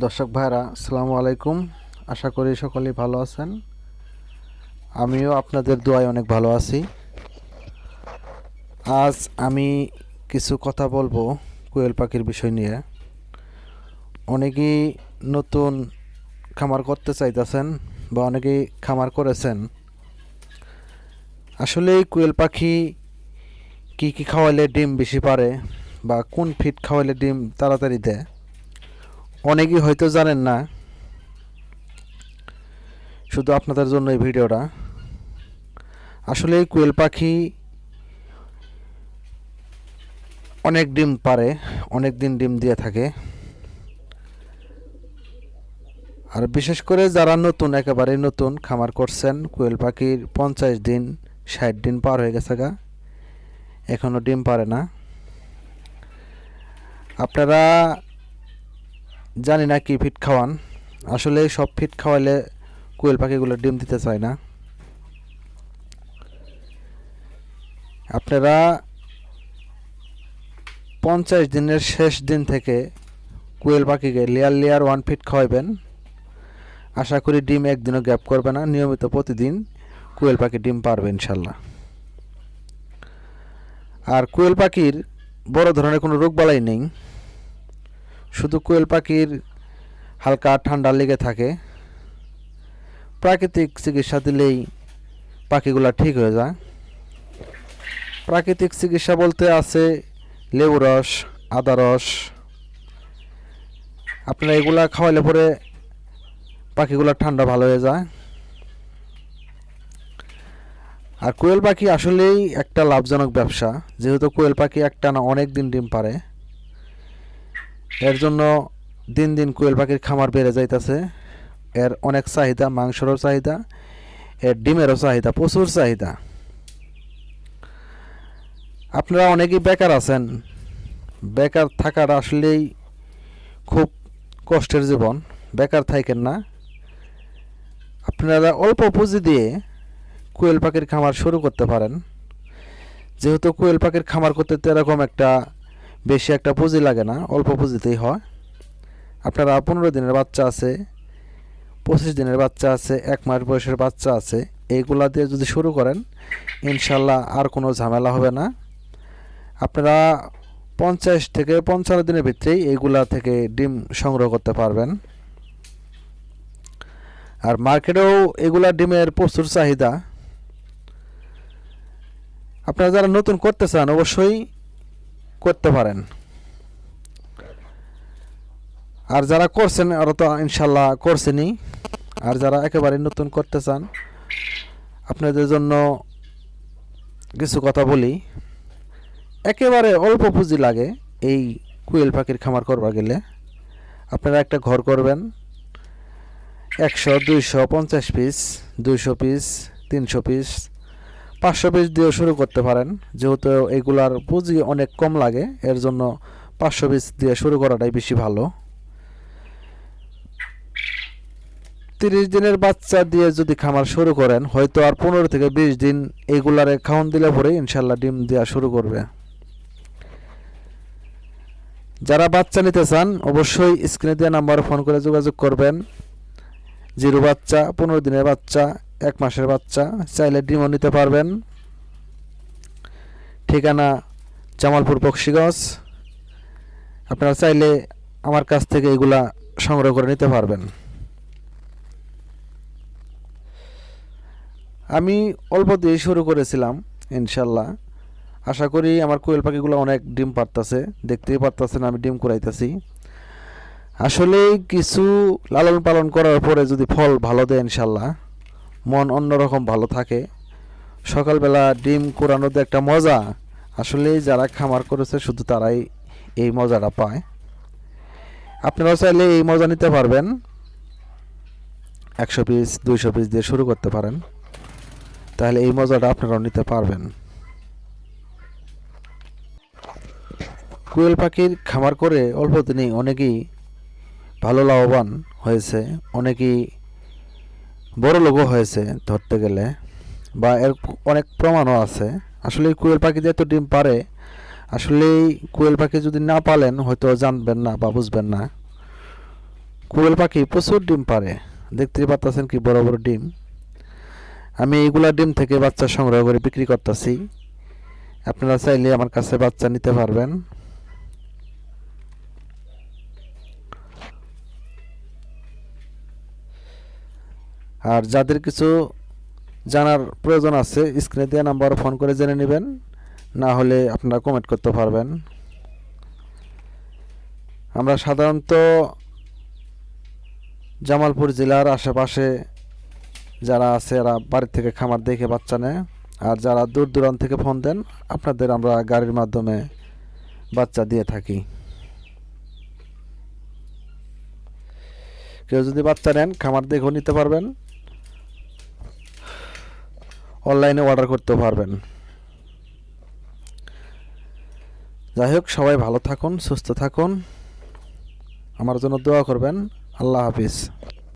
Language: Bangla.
দর্শক ভাইরা, আসসালামু আলাইকুম। আশা করি সকলেই ভালো আছেন। আমিও আপনাদের দোয়ায় অনেক ভালো আছি। আজ আমি কিছু কথা বলব কোয়েল পাখির বিষয় নিয়ে। অনেকেই নতুন খামার করতে চাইতেছেন বা অনেকেই খামার করেছেন। আসলে কোয়েল পাখি কি কি খাওয়াইলে ডিম বেশি পারে বা কোন ফিট খাওয়াইলে ডিম তাড়াতাড়ি দেয়? অনেকেই হয়তো জানেন না, শুধু আপনাদের জন্য এই ভিডিওটা। আসলে কোয়েল পাখি অনেক ডিম পারে, অনেক দিন ডিম দিয়ে থাকে। আর বিশেষ করে যারা নতুন একেবারে নতুন খামার করছেন, কোয়েল পাখির পঞ্চাশ দিন, ষাট দিন পার হয়ে গেছে গা। এখনও ডিম পারে না। আপনারা জানি না কি ফিট খাওয়ান। আসলে সব ফিট খাওয়াইলে কোয়েল পাখিগুলো ডিম দিতে চায় না। আপনারা পঞ্চাশ দিনের শেষ দিন থেকে কোয়েল পাখিকে লেয়ার লেয়ার ওয়ান ফিট খাওয়াইবেন। আশা করি ডিম একদিনও গ্যাপ করবে না। নিয়মিত প্রতিদিন কোয়েল পাখি ডিম পারবে ইনশাল্লাহ। আর কোয়েল পাখির বড় ধরনের কোনো রোগ বালাই নেই। শুধু কোয়েল পাখির হালকা ঠান্ডা লেগে থাকে। প্রাকৃতিক চিকিৎসা দিলেই পাখিগুলো ঠিক হয়ে যায়। প্রাকৃতিক চিকিৎসা বলতে আছে লেবু রস, আদা রস। আপনারা এগুলা খাওয়াইলে পরে পাখিগুলো ঠান্ডা ভালো হয়ে যায়। আর কোয়েল পাখি আসলেই একটা লাভজনক ব্যবসা। যেহেতু কোয়েল পাখি একটা না অনেক দিন ডিম পারে এর জন্য দিন দিন কোয়েল পাখির খামার বেড়ে যাইতেছে। এর অনেক চাহিদা, মাংসেরও চাহিদা, এর ডিমেরও চাহিদা, প্রচুর চাহিদা। আপনারা অনেকেই বেকার আছেন। বেকার থাকার আসলেই খুব কষ্টের জীবন। বেকার থাকেন না। আপনারা অল্প পুঁজি দিয়ে কোয়েল পাখির খামার শুরু করতে পারেন। যেহেতু কোয়েল পাখির খামার করতে তো এরকম একটা বেশি একটা পুঁজি লাগে না, অল্প পুঁজিতেই হয়। আপনারা পনেরো দিনের বাচ্চা আছে, পঁচিশ দিনের বাচ্চা আছে, এক মাস বয়সের বাচ্চা আছে, এইগুলা দিয়ে যদি শুরু করেন, ইনশাল্লাহ আর কোনো ঝামেলা হবে না। আপনারা পঞ্চাশ থেকে পঞ্চান্ন দিনের ভিতরেই এইগুলা থেকে ডিম সংগ্রহ করতে পারবেন। আর মার্কেটেও এগুলা ডিমের প্রচুর চাহিদা। আপনারা যারা নতুন করতে চান, অবশ্যই করতে পারেন। আর যারা করছেন ওরা তো ইনশাল্লাহ করছেনই। আর যারা একেবারে নতুন করতে চান, আপনাদের জন্য কিছু কথা বলি। একেবারে অল্প পুঁজি লাগে এই কুয়েল পাখির খামার করবার গেলে। আপনারা একটা ঘর করবেন, একশো, দুইশো পঞ্চাশ পিস দুইশো পিস তিনশো পিস পাঁচশো পিস দিয়েও শুরু করতে পারেন। যেহেতু এগুলার পুঁজি অনেক কম লাগে, এর জন্য পাঁচশো পিস দিয়ে শুরু করাটাই বেশি ভালো। তিরিশ দিনের বাচ্চা দিয়ে যদি খামার শুরু করেন, হয়তো আর পনেরো থেকে বিশ দিন এইগুলারে খাওয়ান দিলে পরে ইনশাল্লাহ ডিম দেওয়া শুরু করবে। যারা বাচ্চা নিতে চান, অবশ্যই স্ক্রিনে দেওয়া নাম্বারে ফোন করে যোগাযোগ করবেন। জিরো বাচ্চা, পনেরো দিনের বাচ্চা, এক মাসের বাচ্চা, চাইলে ডিমও নিতে পারবেন। ঠিকানা জামালপুর বক্সিগঞ্জ। আপনারা চাইলে আমার কাছ থেকে এগুলা সংগ্রহ করে নিতে পারবেন। আমি অল্প দিয়ে শুরু করেছিলাম, ইনশাল্লাহ। আশা করি আমার কোয়েল পাখিগুলো অনেক ডিম পারতাছে, দেখতেই পারতাছেন আমি ডিম কুড়াইতেছি। আসলে কিছু লালন পালন করার পরে যদি ফল ভালো দেয় ইনশাল্লাহ মন অন্যরকম ভালো থাকে। সকালবেলা ডিম কুড়ানোতে একটা মজা। আসলে যারা খামার করেছে শুধু তারাই এই মজাটা পায়। আপনারাও চাইলে এই মজা নিতে পারবেন। একশো পিস, দুইশো পিস দিয়ে শুরু করতে পারেন। তাহলে এই মজাটা আপনারাও নিতে পারবেন। কোয়েল পাখির খামার করে অল্প দিনেই অনেকেই ভালো লাভবান হয়েছে। অনেকেই বড় লোকও হয়েছে ধরতে গেলে, বা এর অনেক প্রমাণও আছে। আসলে কোয়েল পাখি দিয়ে তো ডিম পারে আসলে কোয়েল পাখি যদি না পালেন হয়তো জানবেন না বা বুঝবেন না। কোয়েল পাখি প্রচুর ডিম পারে দেখতেই পাচ্ছেন কি বড় বড় ডিম। আমি এইগুলা ডিম থেকে বাচ্চা সংগ্রহ করে বিক্রি করতেছি। আপনারা চাইলে আমার কাছে বাচ্চা নিতে পারবেন। আর যাদের কিছু জানার প্রয়োজন আছে স্ক্রিনে দেওয়া নাম্বার ফোন করে জেনে নেবেন। না হলে আপনারা কমেন্ট করতে পারবেন। আমরা সাধারণত জামালপুর জেলার আশেপাশে যারা আছে, এরা বাড়ির থেকে খামার দেখে বাচ্চা নেয়। আর যারা দূর দূরান্ত থেকে ফোন দেন, আপনাদের আমরা গাড়ির মাধ্যমে বাচ্চা দিয়ে থাকি। কেউ যদি বাচ্চা নেন, খামার দেখেও নিতে পারবেন। অনলাইনে অর্ডার করতে পারবেন। যাই হোক, সবাই ভালো থাকুন, সুস্থ থাকুন। আমার জন্য দোয়া করবেন। আল্লাহ হাফিজ।